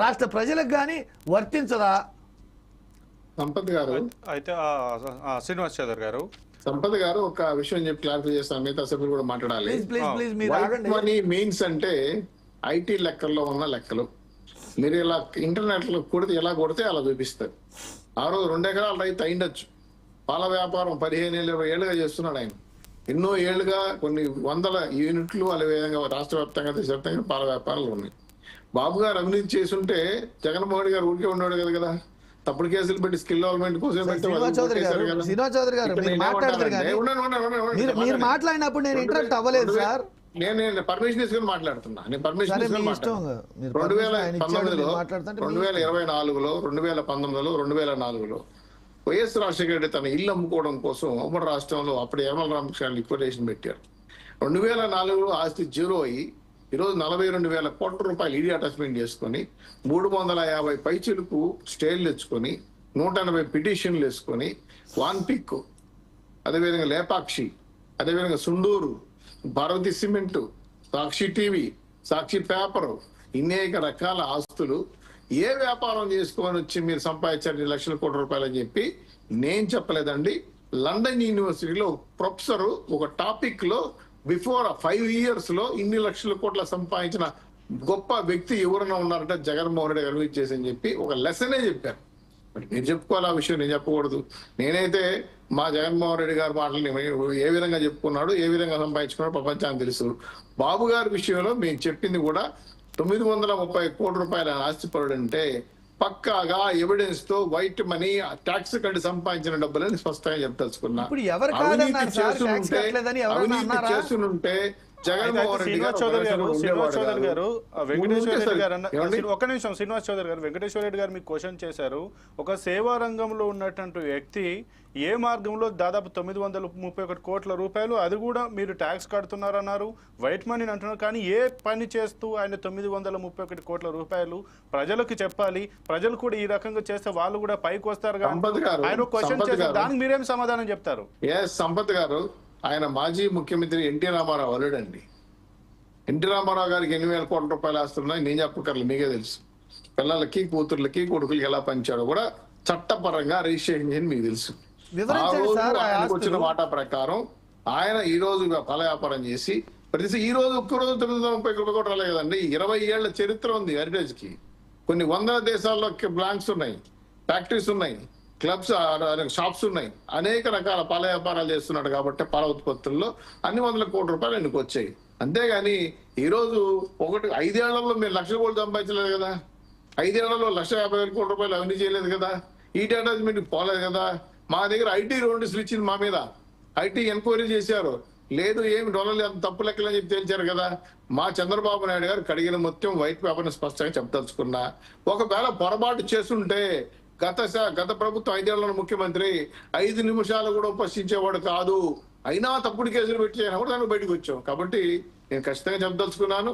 రాష్ట్ర ప్రజలకు కానీ వర్తించదా? సంపత్ గారు. అయితే శ్రీనివాస్ చౌదరి గారు. సంపత్ గారు ఒక విషయం చెప్పి క్లారిఫై చేస్తాను మిగతా సభ్యులు కూడా మాట్లాడాలి. మనీ మీన్స్ అంటే ఐటీ లెక్కల్లో ఉన్న లెక్కలు. మీరు ఇలా ఇంటర్నెట్లో కొడితే ఎలా కొడితే అలా చూపిస్తారు. ఆ రోజు రెండు ఎకరాల రైతు అయిండొచ్చు. పాల వ్యాపారం పదిహేను ఏళ్ళు ఇరవై ఏళ్ళుగా చేస్తున్నాడు ఆయన. ఎన్నో ఏళ్ళుగా కొన్ని వందల యూనిట్లు అదే విధంగా రాష్ట్ర వ్యాప్తంగా దేశవ్యాప్తంగా పాల వ్యాపారాలు ఉన్నాయి. బాబు గారు అవినీతి చేసుంటే జగన్మోహన్ గారు ఊరికే ఉన్నాడు కదా కదా. తప్పుడు కేసులు పెట్టి స్కిల్ డెవలప్మెంట్ కోసం శ్రీనివాస్ చౌదరి గారు మీరు మాట్లాడతారు కానీ. మాట్లాడినప్పుడు నేను ఇంటరప్ట్ వేల- అవ్వలేదు సార్. నేను నేను పర్మిషన్ తీసుకుని మాట్లాడుతున్నా. నేను పర్మిషన్ తీసుకుని రెండు వేల పంతొమ్మిదిలో రెండు వేల ఇరవై నాలుగులో రెండు వేల పంతొమ్మిదిలో రెండు వేల నాలుగులో వైఎస్ రాజశేఖర రెడ్డి తన ఇల్లు అమ్ముకోవడం కోసం ఉమ్మడి రాష్ట్రంలో అప్పుడు యనమల రామకృష్ణ లిక్విడేషన్ పెట్టారు. రెండు వేల నాలుగులో ఆస్తి జీరో అయ్యి ఈరోజు నలభై రెండు వేల కోట్ల రూపాయలు ఈడీ అటాచ్మెంట్ చేసుకొని మూడు వందల యాభై పైచీలకు స్టేలు తెచ్చుకొని నూట ఎనభై పిటిషన్లు వేసుకొని వాన్ పిక్ అదేవిధంగా లేపాక్షి అదేవిధంగా Sandur Bharathi cement Sakshi TV Sakshi paper ఇన్నేక రకాల ఆస్తులు. ఏ వ్యాపారం చేసుకొని వచ్చి మీరు సంపాదించారు లక్షల కోట్ల రూపాయలు అని చెప్పి నేను చెప్పలేదండి. లండన్ యూనివర్సిటీలో ప్రొఫెసర్ ఒక టాపిక్లో బిఫోర్ ఫైవ్ ఇయర్స్లో ఇన్ని లక్షల కోట్ల సంపాదించిన గొప్ప వ్యక్తి ఎవరైనా ఉన్నారంటే జగన్మోహన్ రెడ్డి గారు చేసి అని చెప్పి ఒక లెసనే చెప్పారు. మరి నేను చెప్పుకోవాలి ఆ విషయం? నేను చెప్పకూడదు. నేనైతే మా జగన్మోహన్ రెడ్డి గారి మాటలు ఏ విధంగా చెప్పుకున్నాడు ఏ విధంగా సంపాదించుకున్నాడు ప్రపంచానికి తెలుసు. బాబు గారి విషయంలో మేము చెప్పింది కూడా తొమ్మిది వందల ముప్పై కోట్ల రూపాయల ఆస్తిపరుడు అంటే పక్కాగా ఎవిడెన్స్తో వైట్ మనీ ట్యాక్స్ కట్టి సంపాదించిన డబ్బులని స్పష్టంగా చెప్పదలుచుకున్నా ఇప్పుడు ఎవరు కాదన్నారు అవినీతి చేస్తుంటే అవినీతి? చేస్తుంటే జగన్మోహన్ రెడ్డి గారు శ్రీనివాస్ చౌదరి గారు ఒక శ్రీనివాస్ ఉండేవాడు చౌదరి గారు వెంకటేశ్వర రెడ్డి అన్న? ఒక్క నిమిషం శ్రీనివాస్ చౌదరి గారు వెంకటేశ్వర రెడ్డి గారు మీకు క్వశ్చన్ చేశారు ఒక సేవా రంగంలో ఉన్నటువంటి వ్యక్తి ఏ మార్గంలో దాదాపు తొమ్మిది వందల ముప్పై ఒకటి కోట్ల రూపాయలు అది కూడా మీరు ట్యాక్స్ కడుతున్నారన్నారు వైట్ మనీని అంటున్నారు కానీ ఏ పని చేస్తూ ఆయన తొమ్మిది వందల ముప్పై ఒకటి కోట్ల రూపాయలు ప్రజలకు చెప్పాలి ప్రజలు కూడా ఈ రకంగా చేస్తే వాళ్ళు కూడా పైకి వస్తారు ఆయన క్వశ్చన్ గారు. దానికి మీరేం సమాధానం చెప్తారు సంపత్ గారు ఆయన మాజీ ముఖ్యమంత్రి ఎన్టీ రామారావు అల్లుడండి. ఎన్టీ రామారావు గారికి ఎన్ని వేల కోట్ల రూపాయలు ఆస్తున్నాయి నేను చెప్పకర్లేదు మీకే తెలుసు. పిల్లలకి కూతుర్లకి కొడుకులకి ఎలా పంచాడో కూడా చట్టపరంగా రిజిస్ట్రేషన్ చేయని మీకు తెలుసు. ఆ రోజు ఆయనకు వచ్చిన. వాటా ప్రకారం ఆయన ఈ రోజు ఫల వ్యాపారం చేసి ప్రతి ఈ రోజు ఒక్క రోజు తొమ్మిది వందల ముప్పై రూపాయలు కూడా రాలే కదండి. ఇరవై ఏళ్ళ చరిత్ర ఉంది హెరిటేజ్కి. కొన్ని వందల దేశాల్లో బ్లాంక్స్ ఉన్నాయి ఫ్యాక్టరీస్ ఉన్నాయి. క్లబ్స్ షాప్స్ ఉన్నాయి. అనేక రకాల పాల వ్యాపారాలు చేస్తున్నాడు కాబట్టి పాల ఉత్పత్తుల్లో అన్ని వందల కోట్ల రూపాయలు ఆయనకు వచ్చాయి. అంతేగాని ఈరోజు ఒకటి ఐదేళ్ళలో మీరు లక్ష కోట్లు సంపాదించలేదు కదా. ఐదేళ్ళలో లక్ష యాభై వేల కోట్ల రూపాయలు అవన్నీ చేయలేదు కదా. ఈ అటాచ్మెంట్ పోలేదు కదా. మా దగ్గర ఐటీ నోటీసులు ఇచ్చింది మా మీద. ఐటీ ఎంక్వైరీ చేశారు. లేదు ఏమి డొలర్లు అంత తప్పు లెక్కలని చెప్పి తేల్చారు కదా. మా చంద్రబాబు నాయుడు గారు కడిగిన మొత్తం వైట్ పేపర్ని స్పష్టంగా చెప్పదలుచుకున్నా. ఒకవేళ పొరపాటు చేస్తుంటే గత గత ప్రభుత్వం ఐదేళ్ళ ముఖ్యమంత్రి ఐదు నిమిషాలు కూడా ఉపస్థించేవాడు కాదు. అయినా తప్పుడు కేసులు పెట్టి కూడా దానికి బయటకు వచ్చాం. కాబట్టి నేను ఖచ్చితంగా చెప్పదలుచుకున్నాను.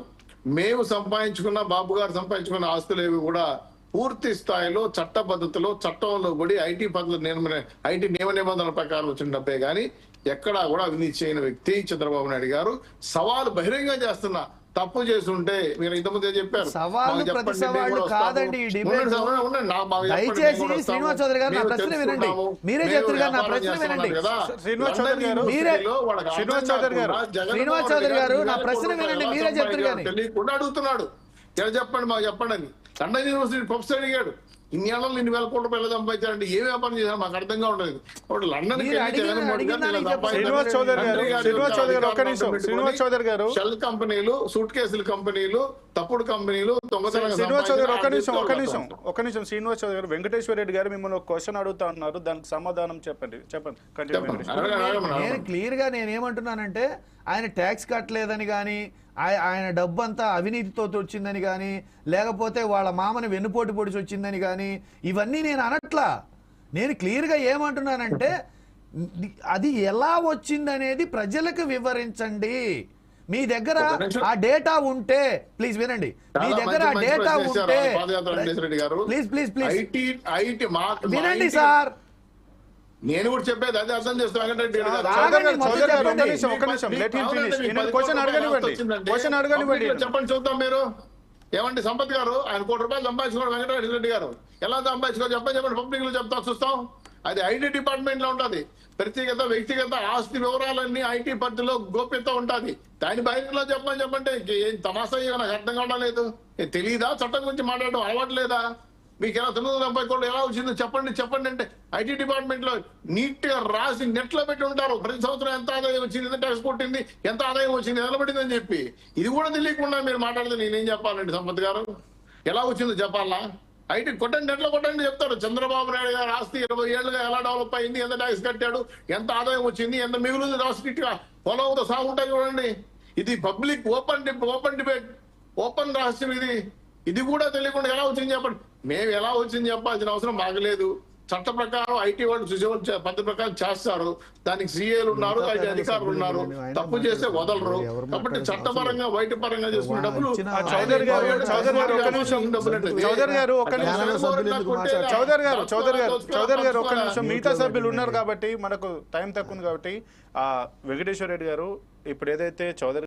మేము సంపాదించుకున్న బాబు గారు సంపాదించుకున్న ఆస్తులు ఏవి కూడా పూర్తి స్థాయిలో చట్ట పద్ధతిలో చట్టంలో పడి ఐటీ పద్ధతులు నియమ ఐటీ నియమ నిబంధనల ప్రకారం వచ్చిన డబ్బే కానీ ఎక్కడా కూడా అవినీతి చేయని వ్యక్తి చంద్రబాబు నాయుడు గారు సవాలు బహిరంగం చేస్తున్నా తప్పు చేస్తుంటే మీరు ఇంతకుముందే చెప్పారు సవాళ్ళు ప్రతి సవాళ్ళు. కాదండి దయచేసి. శ్రీనివాస్ చౌదరి గారు నా ప్రశ్న వినండి. మీరే చెప్తున్నారు కదా, నా ప్రశ్న వినండి. కదా. శ్రీనివాస్ చౌదరి గారు, వాళ్ళకి శ్రీనివాస్ చౌదరి గారు, శ్రీనివాస్ చౌదరి గారు, నా ప్రశ్న గారు వినండి, మీరే సంపాదించారో కానీ. తెలియకుండా అడుగుతున్నాడు ఎలా చెప్పండి మాకు చెప్పండి అని లండన్ యూనివర్సిటీ ప్రొఫెసర్ అడిగాడు ఇన్ని ఏళ్ళలో ఇన్ని వేల కోట్ల రూపాయలు సంపాదించారంటే ఏ వ్యాపారం చేశారు మాకు అర్థంగా ఉండదు ఇప్పుడు లండన్. శ్రీనివాస్ చౌదరి గారు. షెల్ కంపెనీలు సూట్ కేసుల కంపెనీలు తప్పుడు కంపెనీలు దొంగతనంగా శ్రీనివాస్ చౌదరి ఒక్క నిమిషం ఒక్క సంపాదించిన నిమిషం ఒక్క నిమిషం శ్రీనివాస్ చౌదరి గారు వెంకటేశ్వర రెడ్డి గారు మిమ్మల్ని ఒక క్వశ్చన్ అడుగుతా ఉన్నారు దానికి సమాధానం చెప్పండి చెప్పండి నేను. క్లియర్గా నేను ఏమంటున్నానంటే ఆయన ట్యాక్స్ కట్టలేదని కానీ ఆయన డబ్బు అంతా అవినీతితో వచ్చిందని కానీ లేకపోతే వాళ్ళ మామని వెన్నుపోటు పొడిచి వచ్చిందని కానీ ఇవన్నీ నేను అనట్లా. నేను క్లియర్గా ఏమంటున్నానంటే అది ఎలా వచ్చిందనేది ప్రజలకు వివరించండి. మీ దగ్గర. ఆ డేటా ఉంటే ప్లీజ్ వినండి. మీ దగ్గర ఆ డేటా ఉంటే ప్లీజ్ ప్లీజ్ ప్లీజ్. వినండి సార్. నేను కూడా చెప్పేది అదే అర్థం చేస్తాను. చెప్పండి. చెప్పండి చూద్దాం మీరు. ఏమండి సంపత్ గారు ఆయన కోటి రూపాయలు సంపాదించుకోవడం వెంకటరెడ్డి రెడ్డి గారు. ఎలా సంపాదించుకో చెప్పండి చెప్పండి పబ్లిక్లో చెప్తా చూస్తాం. అది ఐటీ డిపార్ట్మెంట్లో ఉంటది. వ్యక్తిగత వ్యక్తిగత ఆస్తి వివరాలన్నీ ఐటీ పరిధిలో గోప్యత ఉంటది. దాని బయటలో చెప్పమని చెప్పంటే ఇంక ఏం ఇక నాకు అర్థం కావడం లేదు. తెలీదా? చట్టం గురించి మాట్లాడడం అలవాటు లేదా? మీకు ఎలా తొమ్మిది వందల ముప్పై కోట్లు ఎలా వచ్చిందో? చెప్పండి చెప్పండి అంటే ఐటీ డిపార్ట్మెంట్లో నీట్గా రాసి నెట్లో పెట్టి ఉంటారు. ప్రతి సంవత్సరం ఎంత ఆదాయం వచ్చింది ఎంత ట్యాక్స్ కొట్టింది ఎంత ఆదాయం వచ్చింది నిలబడింది అని చెప్పి. ఇది కూడా తెలియకుండా మీరు మాట్లాడితే నేనేం చెప్పాలండి సంపత్ గారు? ఎలా వచ్చిందో చెప్పాలా? ఐటీ కొట్టండి నెట్లో కొట్టండి చెప్తారు. చంద్రబాబు నాయుడు గారు ఆస్తి ఇరవై ఏళ్ళుగా ఎలా డెవలప్ అయింది ఎంత ట్యాక్స్ కట్టాడు ఎంత ఆదాయం వచ్చింది ఎంత మిగులుంది రాష్ట్ర పొలంతో సాగుంటాయి చూడండి. ఇది public open open debate open రహస్యం ఇది. ఇది కూడా తెలియకుండా ఎలా వచ్చింది చెప్పండి. మేము ఎలా వచ్చింది చెప్పాల్సిన అవసరం మాకు లేదు. చట్ట ప్రకారం ఐటీ వాళ్ళు సుజీవన్ పద్ధతి ప్రకారం చేస్తారు. దానికి సీఏలు ఉన్నారు అధికారులు ఉన్నారు. తప్పు చేస్తే వదలరు. కాబట్టి చట్టపరంగా బయట పరంగా చేసుకునే డబ్బులు చౌదరి గారు చౌదరి గారు ఒక్క నిమిషం చౌదరి గారు ఒక్క నిమిషం. చౌదరి గారు చౌదరి గారు చౌదరి గారు ఒక్క నిమిషం మిగతా సభ్యులు ఉన్నారు కాబట్టి మనకు టైం తక్కువ ఉంది కాబట్టి ఆ వెంకటేశ్వర రెడ్డి గారు ఇప్పుడు ఏదైతే చౌదరి